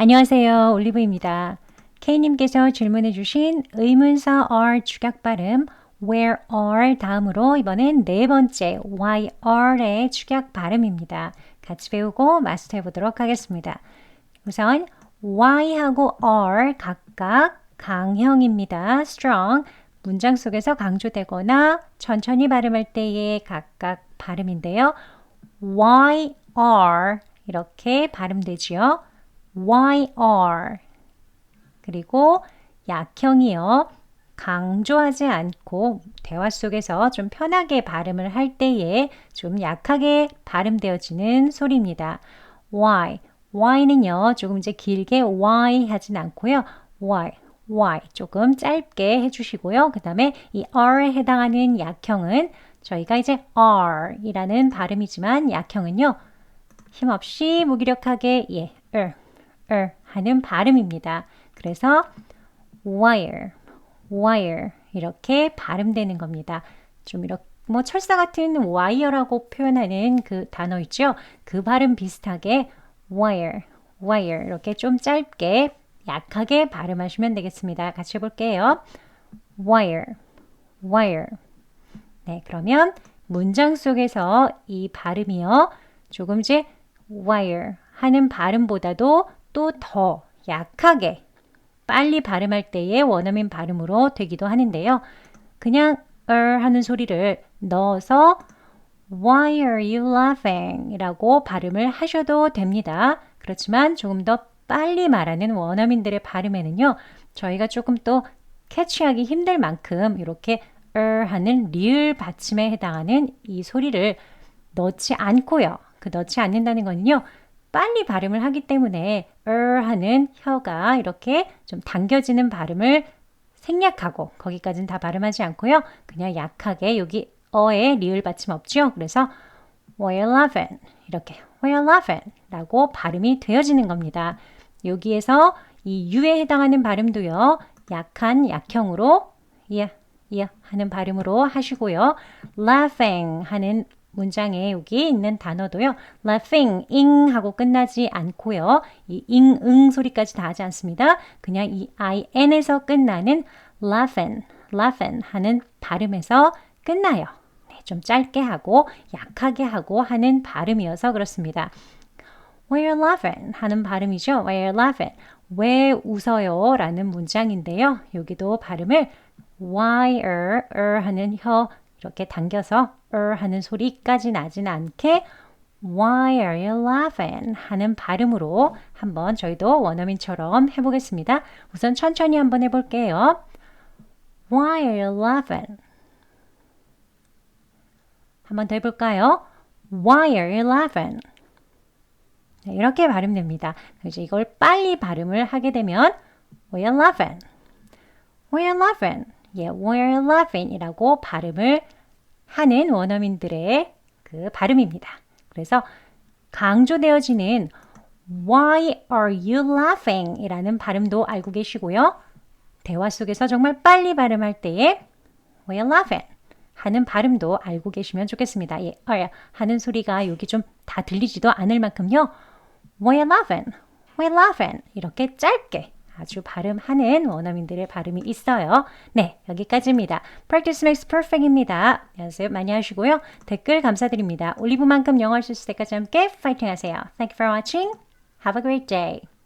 안녕하세요. 올리브입니다. K님께서 질문해 주신 의문사 are 축약 발음 where are 다음으로 이번엔 네 번째 why are의 축약 발음입니다. 같이 배우고 마스터해 보도록 하겠습니다. 우선 why하고 are 각각 강형입니다. strong 문장 속에서 강조되거나 천천히 발음할 때의 각각 발음인데요. why are 이렇게 발음되지요. YR 그리고 약형이요. 강조하지 않고 대화 속에서 좀 편하게 발음을 할 때에 좀 약하게 발음되어지는 소리입니다. Y. Y는요, 조금 이제 길게 Y 하진 않고요. Y, Y 조금 짧게 해주시고요. 그 다음에 이 R에 해당하는 약형은 저희가 이제 R이라는 발음이지만 약형은요, 힘없이 무기력하게 예, er, er 하는 발음입니다. 그래서 wire, wire 이렇게 발음되는 겁니다. 좀 이렇게 뭐 철사 같은 wire라고 표현하는 그 단어 있죠? 그 발음 비슷하게 wire, wire 이렇게 좀 짧게 약하게 발음하시면 되겠습니다. 같이 해볼게요. wire, wire. 네, 그러면 문장 속에서 이 발음이요. 조금 이제 wire 하는 발음보다도 또 더 약하게 빨리 발음할 때의 원어민 발음으로 되기도 하는데요. 그냥 er 하는 소리를 넣어서 Why are you laughing? 이라고 발음을 하셔도 됩니다. 그렇지만 조금 더 빨리 말하는 원어민들의 발음에는요. 저희가 조금 또 캐치하기 힘들 만큼 이렇게 er 하는 리을 받침에 해당하는 이 소리를 넣지 않고요. 그 넣지 않는다는 거는요. 빨리 발음을 하기 때문에 er 하는 혀가 이렇게 좀 당겨지는 발음을 생략하고 거기까지는 다 발음하지 않고요. 그냥 약하게 여기 어에 리을 받침 없죠. 그래서 laughing 이렇게 laughing 라고 발음이 되어지는 겁니다. 여기에서 이 유에 해당하는 발음도요. 약한 약형으로 yeah, yeah 하는 발음으로 하시고요. laughing 하는 문장에 여기 있는 단어도요. laughing, ing 하고 끝나지 않고요. 이 ing, 응 소리까지 다 하지 않습니다. 그냥 이 in에서 끝나는 laughing, laughing 하는 발음에서 끝나요. 네, 좀 짧게 하고 약하게 하고 하는 발음이어서 그렇습니다. We're laughing 하는 발음이죠. We're laughing. 왜 웃어요? 라는 문장인데요. 여기도 발음을 why er, er 하는 혀 이렇게 당겨서 er 하는 소리까지 나진 않게 Why are you laughing? 하는 발음으로 한번 저희도 원어민처럼 해보겠습니다. 우선 천천히 한번 해볼게요. Why are you laughing? 한번 더 해볼까요? Why are you laughing? 네, 이렇게 발음됩니다. 이제 이걸 빨리 발음을 하게 되면 Why are you laughing? Why are you laughing? 예, we're laughing 이라고 발음을 하는 원어민들의 그 발음입니다. 그래서 강조되어지는 Why are you laughing? 이라는 발음도 알고 계시고요. 대화 속에서 정말 빨리 발음할 때에 We're laughing 하는 발음도 알고 계시면 좋겠습니다. 예, are 하는 소리가 여기 좀 다 들리지도 않을 만큼요. We're laughing, we're laughing 이렇게 짧게 아주 발음하는 원어민들의 발음이 있어요. 네, 여기까지입니다. Practice makes perfect입니다. 연습 많이 하시고요. 댓글 감사드립니다. 올리브만큼 영어 할 수 있을 때까지 함께 파이팅 하세요. Thank you for watching. Have a great day.